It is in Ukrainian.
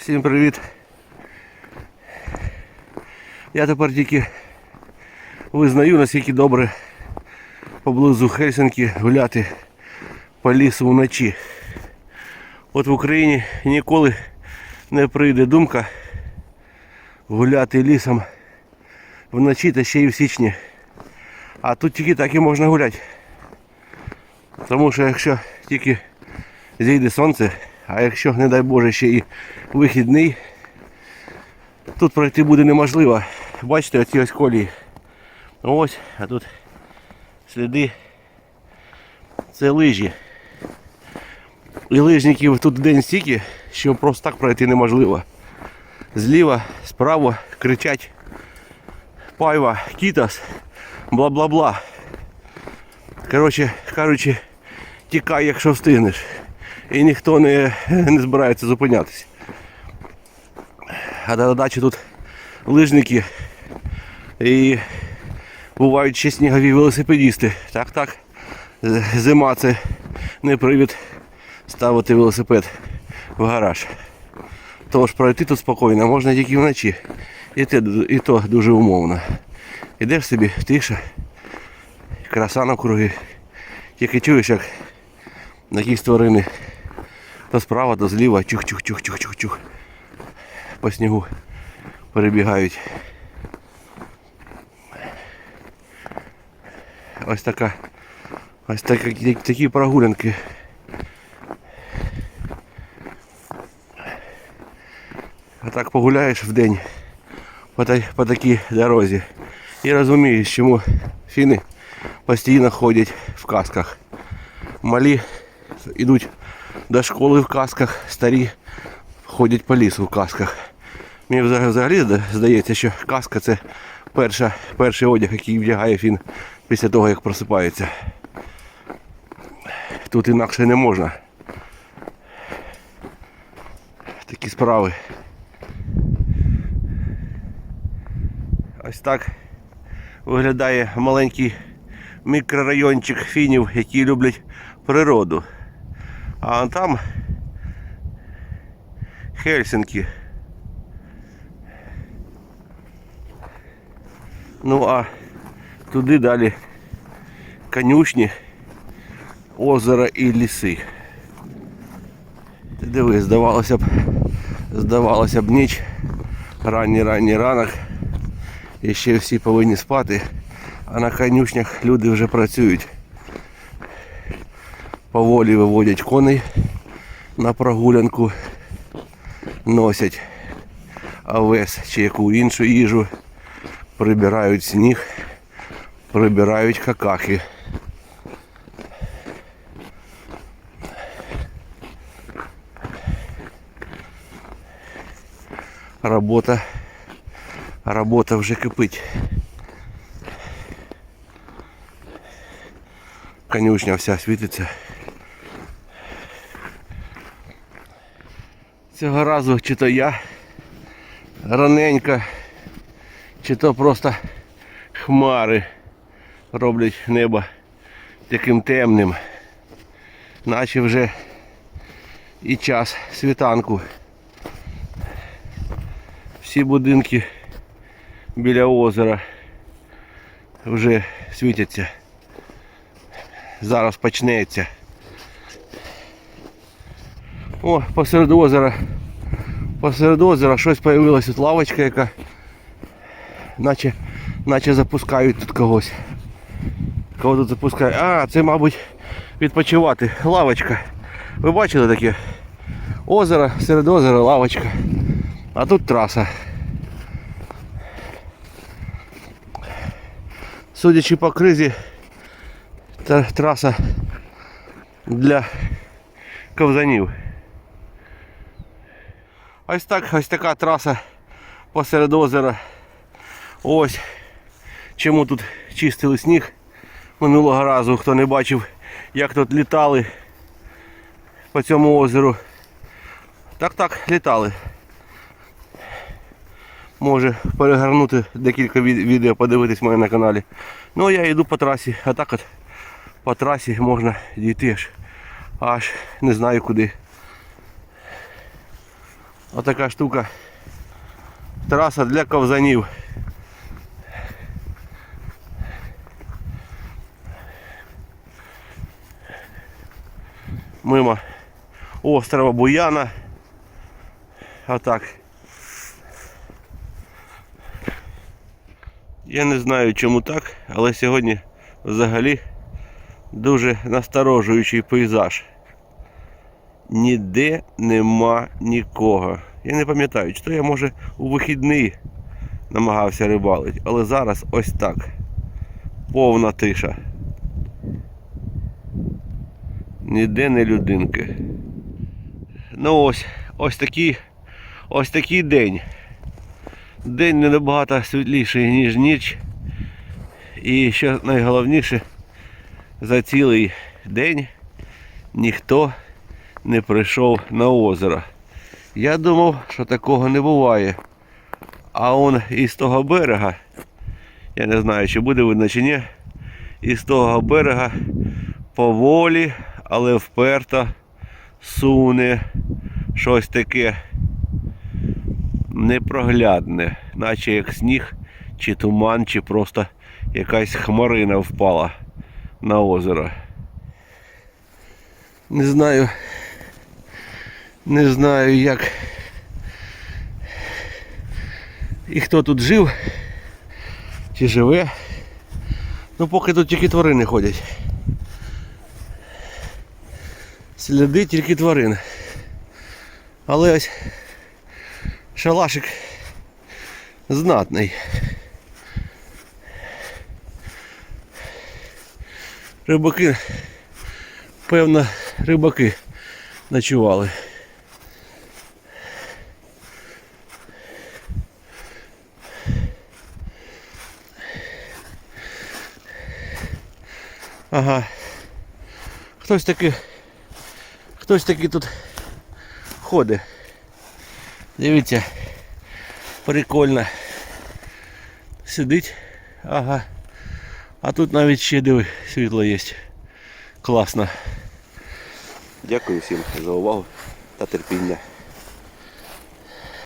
Всім привіт. Я тепер тільки визнаю, наскільки добре поблизу Хельсинки гуляти по лісу вночі. От в Україні ніколи не прийде думка гуляти лісом вночі та ще й в січні. А тут тільки так і можна гуляти. Тому що якщо тільки зійде сонце, а якщо, не дай Боже, ще і вихідний, тут пройти буде неможливо. Бачите, оці ось колії. Ось, а тут сліди. Це лижі. І лижників тут день стільки, що просто так пройти неможливо. Зліва, справа кричать пайва, кітас, бла-бла-бла. Коротше кажучи, тікай, якщо встигнеш. І ніхто не, не збирається зупинятися. А на дачі тут лижники і бувають ще снігові велосипедісти. Так, так. Зима це не привід ставити велосипед в гараж. Тож пройти тут спокійно можна тільки вночі. І, те, і то дуже умовно. Ідеш собі, тиша, краса навкруги. Тільки чуєш, як якісь тварини то справа, то зліва, чух-чух-чух-чух-чух-чух. По снігу перебігають. Ось така. Ось такі, такі прогулянки. А так погуляєш в день по, та- по такій дорозі. І розумієш, чому фіни постійно ходять в касках. Малі йдуть до школи в касках, старі ходять по лісу в касках. Мені взагалі- здається, що каска це перша, перший одяг, який вдягає фін після того, як просипається. Тут інакше не можна. Такі справи. Ось так виглядає маленький мікрорайончик фінів, які люблять природу. А там Хельсинки. Ну а туди далі конюшні, озера і ліси. Ти Диви, здавалося б, здавалося б ніч, ранній ранній ранок. І ще всі повинні спати, а на конюшнях люди вже працюють. Поволі виводять коней на прогулянку, носять овес чи яку іншу їжу, прибирають сніг, прибирають какахи. Робота, робота вже кипить. Конюшня вся світиться. Цього разу чи то я раненько, чи то просто хмари роблять небо таким темним. Наче вже і час світанку. Всі будинки біля озера вже світяться. Зараз почнеться. О, посеред озера. Посеред озера щось появилась тут лавочка, яка наче, наче запускають тут когось. Кого тут запускають? А, це, мабуть, відпочивати. Лавочка. Ви бачили таке? Озеро, серед озера лавочка. А тут траса. Судячи по кризі, траса для ковзанів. Ось так, ось така траса посеред озера. Ось чому тут чистили сніг минулого разу, хто не бачив, як тут літали по цьому озеру. Так так, літали. Може перегорнути декілька відео, подивитись мене на каналі. Ну я йду по трасі, а так от по трасі можна дійти аж, аж не знаю куди. Отака штука. Траса для ковзанів. Мимо острова Буяна. Отак. Я не знаю чому так, але сьогодні взагалі дуже насторожуючий пейзаж. Ніде нема нікого. Я не пам'ятаю, чи то я може у вихідний намагався рибалити, але зараз ось так. Повна тиша. Ніде не людинки. Ну ось, ось такий, ось такий день. День не набагато світліший, ніж ніч. І що найголовніше, за цілий день ніхто не прийшов на озеро. Я думав, що такого не буває. А он із того берега, я не знаю, чи буде видно чи ні, із того берега поволі, але вперто суне щось таке непроглядне, наче як сніг, чи туман, чи просто якась хмарина впала на озеро. Не знаю. Не знаю як. І хто тут жив, чи живе. Ну поки тут тільки тварини ходять. Сліди тільки тварин. Але ось шалашик знатний. Рибаки, певно, рибаки ночували. Ага. Хтось таки. Хтось таки тут ходить. Дивіться. Прикольно. Сидить. Ага. А тут навіть ще диви, світло є. Класно. Дякую всім за увагу та терпіння.